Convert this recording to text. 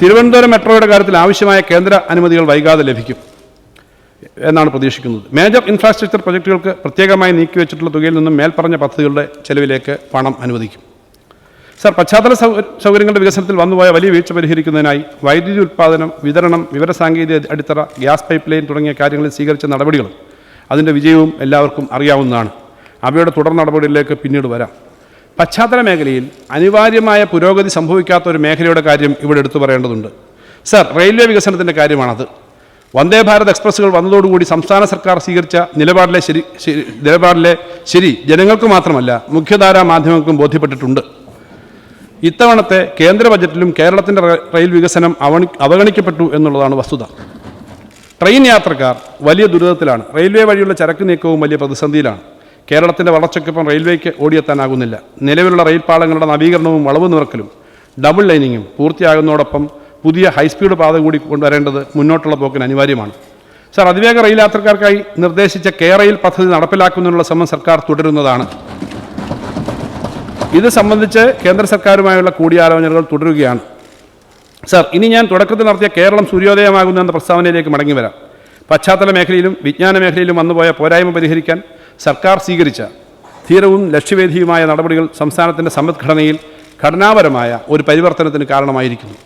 തിരുവനന്തപുരം മെട്രോയുടെ കാര്യത്തിൽ ആവശ്യമായ കേന്ദ്ര അനുമതികൾ വൈകാതെ ലഭിക്കും എന്നാണ് പ്രതീക്ഷിക്കുന്നത്. മേജർ ഇൻഫ്രാസ്ട്രക്ചർ പ്രൊജക്റ്റുകൾക്ക് പ്രത്യേകമായി നീക്കിവെച്ചിട്ടുള്ള തുകയിൽ നിന്നും മേൽപ്പറഞ്ഞ പദ്ധതികളുടെ ചെലവിലേക്ക് പണം അനുവദിക്കും. സർ പശ്ചാത്തല സൗകര്യങ്ങളുടെ വികസനത്തിൽ വന്നുപോയ വലിയ വീഴ്ച പരിഹരിക്കുന്നതിനായി വൈദ്യുതി ഉൽപ്പാദനം വിതരണം വിവരസാങ്കേതിക അടിത്തറ ഗ്യാസ് പൈപ്പ് ലൈൻ തുടങ്ങിയ കാര്യങ്ങളിൽ സ്വീകരിച്ച നടപടികളും അതിന്റെ വിജയവും എല്ലാവർക്കും അറിയാവുന്നതാണ്. അവയുടെ തുടർ നടപടികളിലേക്ക് പിന്നീട് വരാം. പശ്ചാത്തല മേഖലയിൽ അനിവാര്യമായ പുരോഗതി സംഭവിക്കാത്ത ഒരു മേഖലയുടെ കാര്യം ഇവിടെ എടുത്തു പറയേണ്ടതുണ്ട്. സർ റെയിൽവേ വികസനത്തിന്റെ കാര്യമാണത്. വന്ദേ ഭാരത് എക്സ്പ്രസ്സുകൾ വന്നതോടുകൂടി സംസ്ഥാന സർക്കാർ സ്വീകരിച്ച നിലപാടിലെ ശരി നിലപാടിലെ ശരി ജനങ്ങൾക്ക് മാത്രമല്ല മുഖ്യധാരാ മാധ്യമങ്ങൾക്കും ബോധ്യപ്പെട്ടിട്ടുണ്ട്. ഇത്തവണത്തെ കേന്ദ്ര ബജറ്റിലും കേരളത്തിന്റെ റെയിൽ വികസനം അവഗണിക്കപ്പെട്ടു എന്നുള്ളതാണ് വസ്തുത. ട്രെയിൻ യാത്രക്കാർ വലിയ ദുരിതത്തിലാണ്. റെയിൽവേ വഴിയുള്ള ചരക്ക് നീക്കവും വലിയ പ്രതിസന്ധിയിലാണ്. കേരളത്തിന്റെ വളർച്ചയ്ക്കൊപ്പം റെയിൽവേക്ക് ഓടിയെത്താനാകുന്നില്ല. നിലവിലുള്ള റെയിൽ പാളങ്ങളുടെ നവീകരണവും വളവ് നിറക്കലും ഡബിൾ ലൈനിങ്ങും പൂർത്തിയാകുന്നതോടൊപ്പം പുതിയ ഹൈസ്പീഡ് പാത കൂടി കൊണ്ടുവരേണ്ടത് മുന്നോട്ടുള്ള പോക്കിന് അനിവാര്യമാണ്. സാർ അതിവേഗ റെയിൽ യാത്രക്കാർക്കായി നിർദ്ദേശിച്ച കെ റെയിൽ പദ്ധതി നടപ്പിലാക്കുന്നതിനുള്ള ശ്രമം സർക്കാർ തുടരുന്നതാണ്. ഇത് സംബന്ധിച്ച് കേന്ദ്ര സർക്കാരുമായുള്ള കൂടിയാലോചനകൾ തുടരുകയാണ്. സാർ ഇനി ഞാൻ തുടക്കത്തിൽ നടത്തിയ കേരളം സൂര്യോദയമാകുന്നു എന്ന പ്രസ്താവനയിലേക്ക് മടങ്ങി വരാം പശ്ചാത്തല മേഖലയിലും വിജ്ഞാന മേഖലയിലും വന്നുപോയ പോരായ്മ പരിഹരിക്കാൻ സർക്കാർ സ്വീകരിച്ച ധീരവും ലക്ഷ്യവേദിയുമായ നടപടികൾ സംസ്ഥാനത്തിന്റെ സമ്പദ്ഘടനയിൽ ഘടനാപരമായ ഒരു പരിവർത്തനത്തിന് കാരണമായിരിക്കുന്നു.